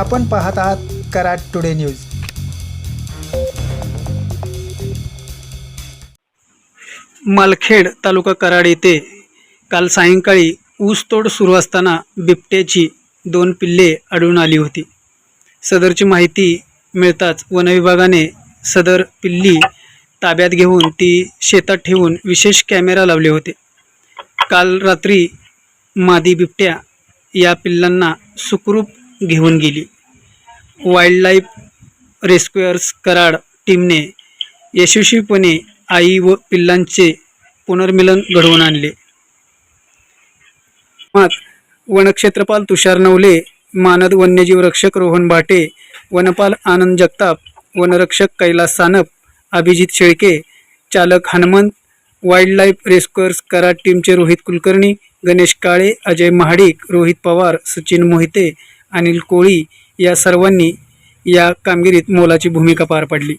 आपण पाहत आहात कराड टुडे न्यूज. मालखेड तालुका कराड येथे काल सायंकाळी ऊसतोड सुरू असताना बिबट्याची दोन पिल्ले आढळून आली होती. सदरची माहिती मिळताच वनविभागाने सदर पिल्ली ताब्यात घेऊन ती शेतात ठेवून विशेष कॅमेरा लावले होते. काल रात्री मादी बिबट्या या पिल्लांना सुखरूप घेऊन गेली. वाईल्डलाईफ रेस्क्युअर्स कराड टीमने यशस्वीपणे आई व पिल्लांचे पुनर्मिलन घडवून आणले. मग वनक्षेत्रपाल तुषार नवले मानद वन्यजीव रक्षक रोहन भाटे वनपाल आनंद जगताप वनरक्षक कैलास सानप अभिजित शेळके चालक हनुमंत वाईल्डलाईफ रेस्क्युअर्स कराड टीमचे रोहित कुलकर्णी गणेश काळे अजय महाडिक रोहित पवार सचिन मोहिते अनिल कोळी या सर्वांनी या कामगिरीत मोलाची भूमिका पार पाडली